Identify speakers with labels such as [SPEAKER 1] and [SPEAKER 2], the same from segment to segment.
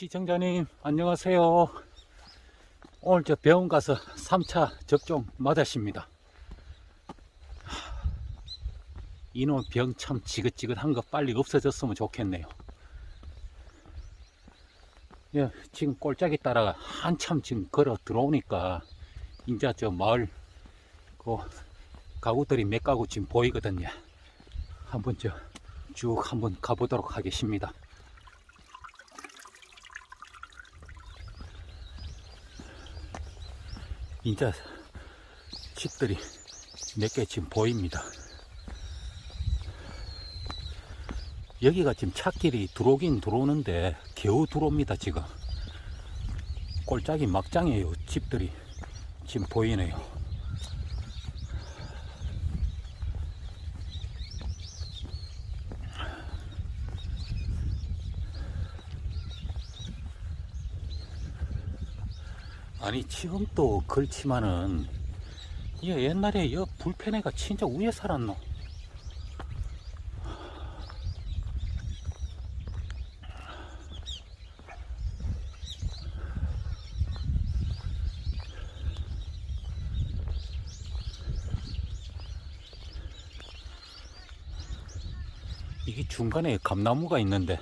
[SPEAKER 1] 시청자님 안녕하세요. 오늘 저 병원 가서 3차 접종 맞았습니다. 하, 이놈 병 참 지긋지긋한 거 빨리 없어졌으면 좋겠네요. 예, 지금 꼴짝이 따라가 한참 지금 걸어 들어오니까 이제 저 마을 그 가구들이 몇 가구 지금 보이거든요. 한번 저 쭉 한번 가보도록 하겠습니다. 진짜 집들이 몇 개 지금 보입니다. 여기가 지금 차길이 들어오긴 들어오는데 겨우 들어옵니다 지금. 꼴짝이 막장이에요 집들이 지금 보이네요. 아니 지금 또 그렇지만은 이 옛날에 여 불편해가 진짜 위에 살았노? 이게 중간에 감나무가 있는데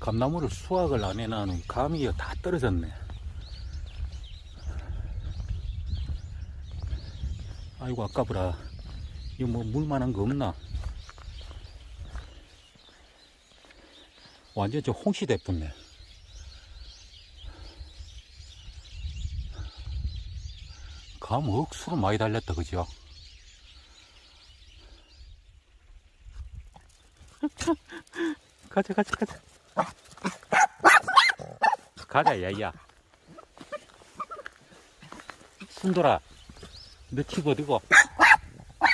[SPEAKER 1] 감나무를 수확을 안 해놔는 감이 다 떨어졌네 아이고 아까보라. 이거 뭐 물만한 거 없나? 완전 저 홍시 대뿐네. 감 억수로 많이 달렸다 그죠? 가자 가자 가자. 가자 야야. 순돌아 너 집 어디고?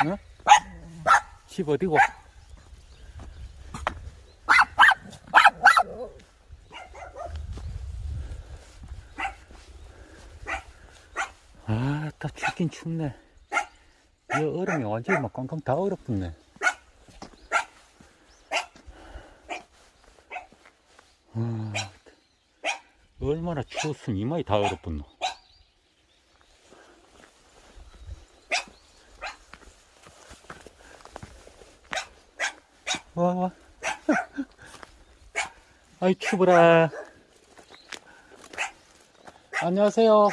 [SPEAKER 1] 응? 집 어디고? 아, 딱 춥긴 춥네. 이 얼음이 완전히 막 꽝꽝 다 얼어붙네. 아, 얼마나 추웠으면 이마에 다 얼어붙노. 와, 와. 아이, 추브라. 안녕하세요.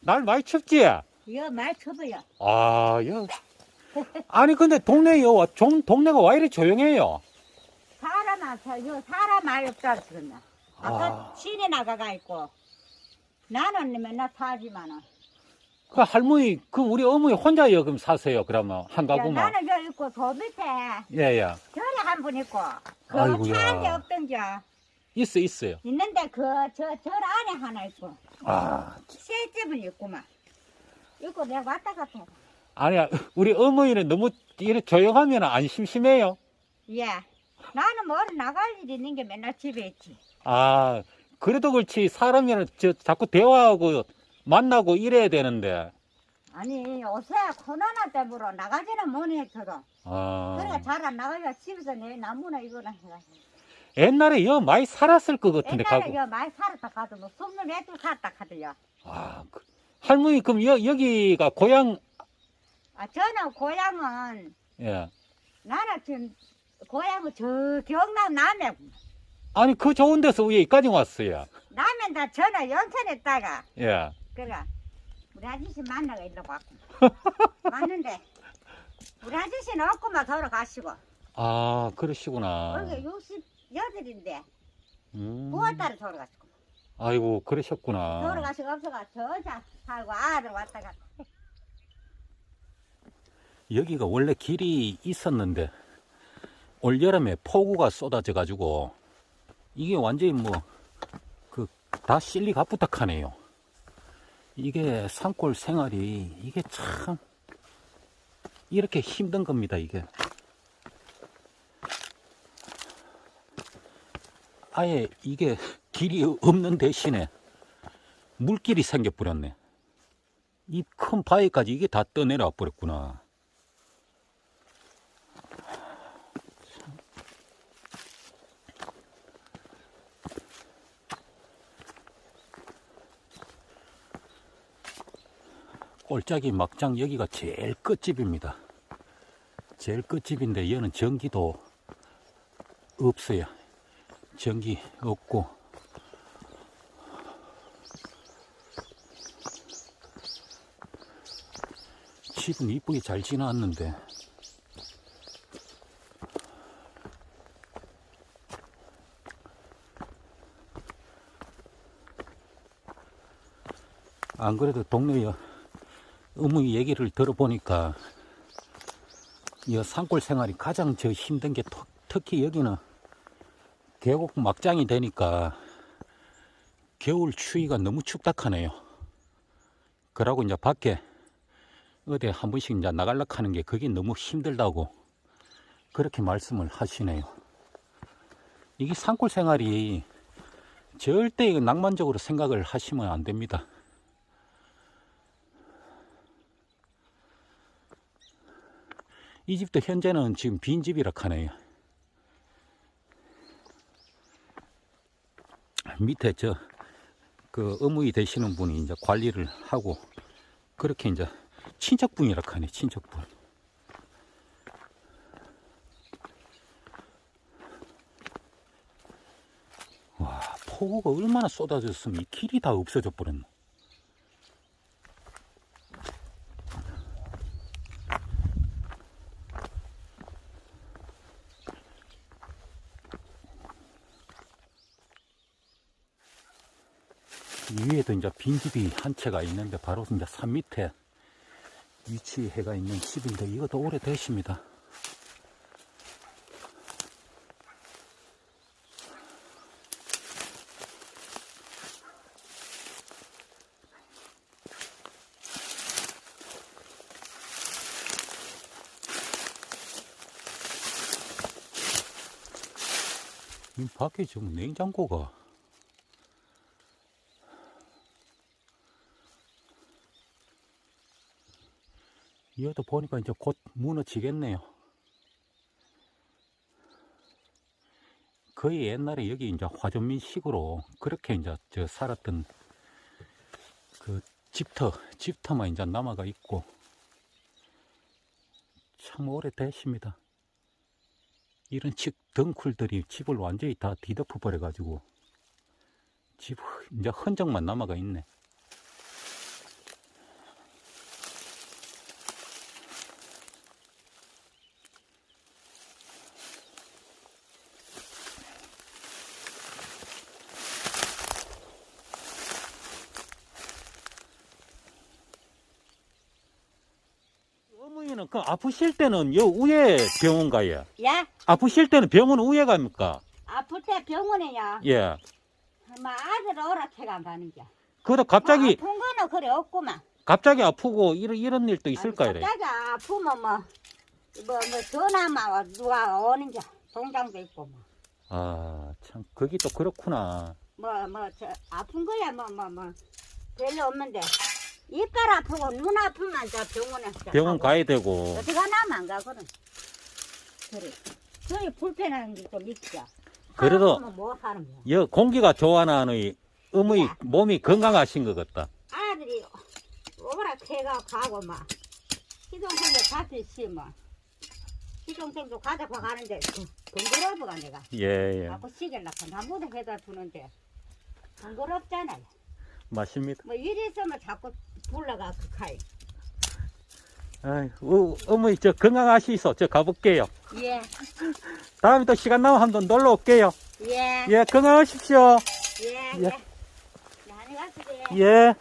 [SPEAKER 1] 날 많이 춥지?
[SPEAKER 2] 이거 말 쳐봐요.
[SPEAKER 1] 아, 여. 아니, 근데 동네, 여, 좀, 동네가 왜 이리 조용해요?
[SPEAKER 2] 사람 안 사, 이거 사람 말 없다 지금. 아까
[SPEAKER 1] 아.
[SPEAKER 2] 시내 나가가 있고 나는 맨날 사지만은.
[SPEAKER 1] 그 할머니, 그 우리 어머니 혼자 여, 그럼 사세요, 그러면. 한
[SPEAKER 2] 야,
[SPEAKER 1] 가구만.
[SPEAKER 2] 나는 저 있고 저 밑에
[SPEAKER 1] 예, 예.
[SPEAKER 2] 절에 한분 있고 그
[SPEAKER 1] 아이고야.
[SPEAKER 2] 차한대 없던겨
[SPEAKER 1] 있어, 있어요.
[SPEAKER 2] 있는데 그 저 절 안에 하나 있고
[SPEAKER 1] 아,
[SPEAKER 2] 세 집은 있구만. 있고 내가 왔다 갔다. 해.
[SPEAKER 1] 아니야. 우리 어머니는 너무 이렇게 조용하면 안 심심해요.
[SPEAKER 2] 예. 나는 뭐 나갈 일 있는 게 맨날 집에 있지.
[SPEAKER 1] 아, 그래도 그렇지. 사람이랑 저 자꾸 대화하고 만나고 이래야 되는데.
[SPEAKER 2] 아니 요새 코로나 때문에 나가지는 못했거든.
[SPEAKER 1] 아.
[SPEAKER 2] 그러니까 잘 안 나가요. 집에서 내 나무나 이거나 해가지고.
[SPEAKER 1] 옛날에 여 많이 살았을 것 같은데,
[SPEAKER 2] 옛날에
[SPEAKER 1] 가고.
[SPEAKER 2] 여 많이 살았다 가도 뭐 숨는 애들 살았다 가도요.
[SPEAKER 1] 아, 그, 할머니, 그럼 여, 여기가 고향,
[SPEAKER 2] 아 저는 고향은
[SPEAKER 1] 예.
[SPEAKER 2] 나는 지금 고향은 저 경남 남해
[SPEAKER 1] 아니, 그 좋은 데서 왜 여기까지 왔어요?
[SPEAKER 2] 남해 다 전화 연천했다가
[SPEAKER 1] 예.
[SPEAKER 2] 그래 우리 아저씨 만나가 일로 왔고 왔는데 우리 아저씨는 없구만 돌아가시고
[SPEAKER 1] 아, 그러시구나.
[SPEAKER 2] 여기 68인데
[SPEAKER 1] 음.
[SPEAKER 2] 9월달에 돌아가시고
[SPEAKER 1] 아이고, 그러셨구나.
[SPEAKER 2] 돌아가시고 없어가 저자 살고 아들 왔다 갔다
[SPEAKER 1] 여기가 원래 길이 있었는데, 올 여름에 폭우가 쏟아져 가지고, 이게 완전히 뭐, 그, 다 실리 가부탁하네요. 이게 산골 생활이, 이게 참, 이렇게 힘든 겁니다, 이게. 아예 이게 길이 없는 대신에 물길이 생겨버렸네. 이 큰 바위까지 이게 다 떠내려와 버렸구나. 꼴짝이 막장 여기가 제일 끝집입니다. 제일 끝집인데 얘는 전기도 없어요. 전기 없고 집은 이쁘게 잘 지나왔는데 안 그래도 동네에 어머니 얘기를 들어보니까 이 산골 생활이 가장 저 힘든 게 터- 특히 여기는 계곡 막장이 되니까 겨울 추위가 너무 축닥하네요. 그러고 이제 밖에 어디 한 번씩 이제 나갈라 하는 게 그게 너무 힘들다고 그렇게 말씀을 하시네요. 이게 산골 생활이 절대 낭만적으로 생각을 하시면 안 됩니다. 이 집도 현재는 지금 빈집이라 하네요. 밑에 저 그 어머니 되시는 분이 이제 관리를 하고 그렇게 이제 친척분이라 하네 친척분. 와 폭우가 얼마나 쏟아졌으면 이 길이 다 없어져 버렸노. 이 위에도 이제 빈집이 한 채가 있는데 바로 이제 산 밑에 위치해가 있는 집인데 이것도 오래되십니다. 이 밖에 지금 냉장고가 이것도 보니까 이제 곧 무너지겠네요. 거의 옛날에 여기 이제 화전민식으로 그렇게 이제 저 살았던 그 집터, 집터만 이제 남아가 있고 참 오래되십니다. 이런 집 덩쿨들이 집을 완전히 다 뒤덮어 버려가지고 집 이제 흔적만 남아가 있네. 그 아프실 때는 요 위에 병원 가요.
[SPEAKER 2] 야
[SPEAKER 1] 아프실 때는 병원 위에 갑니까?
[SPEAKER 2] 아플 때 병원에야
[SPEAKER 1] 예.
[SPEAKER 2] 막 아들 오라 태가 안 가는 게
[SPEAKER 1] 그러다 갑자기
[SPEAKER 2] 뭐 아픈 거는 그래 없구만
[SPEAKER 1] 갑자기 아프고 이런 이런 일도 있을까요?
[SPEAKER 2] 갑자기 아프면 뭐, 뭐, 뭐, 전화만 와, 누가 오는 게, 동장도 있고, 뭐,
[SPEAKER 1] 아, 참 그게 또 그렇구나.
[SPEAKER 2] 뭐, 뭐, 저, 아픈 거야, 뭐, 뭐, 뭐, 별로 없는데, 이빨 아프고 눈 아프면 저 병원에
[SPEAKER 1] 병원 가야 되고.
[SPEAKER 2] 어디 가나면 안 가거든. 그래. 그게 불편한 게 좀 있죠.
[SPEAKER 1] 그래도
[SPEAKER 2] 아프면 뭐 하는 거야.
[SPEAKER 1] 여 공기가 좋아나는 어머니
[SPEAKER 2] 야.
[SPEAKER 1] 몸이 건강하신 것 같다.
[SPEAKER 2] 아들이 오라 태가 가고 막, 시동생도 잡혔지, 뭐. 시동생도 가자고 가는데, 그, 번거로워가 내가.
[SPEAKER 1] 예, 예.
[SPEAKER 2] 자꾸 시계라고 나무도 해다 주는데 번거롭잖아요.
[SPEAKER 1] 맞습니다.
[SPEAKER 2] 뭐 일이 있으면 자꾸 불러가 그 카이.
[SPEAKER 1] 아이, 어, 어머니 저 건강하시소. 저 가볼게요.
[SPEAKER 2] 예,
[SPEAKER 1] 다음에 또 시간 나면 한번 놀러 올게요.
[SPEAKER 2] 예,
[SPEAKER 1] 예, 건강하십시오.
[SPEAKER 2] 예,
[SPEAKER 1] 예.
[SPEAKER 2] 예. 많이 가시게.
[SPEAKER 1] 예.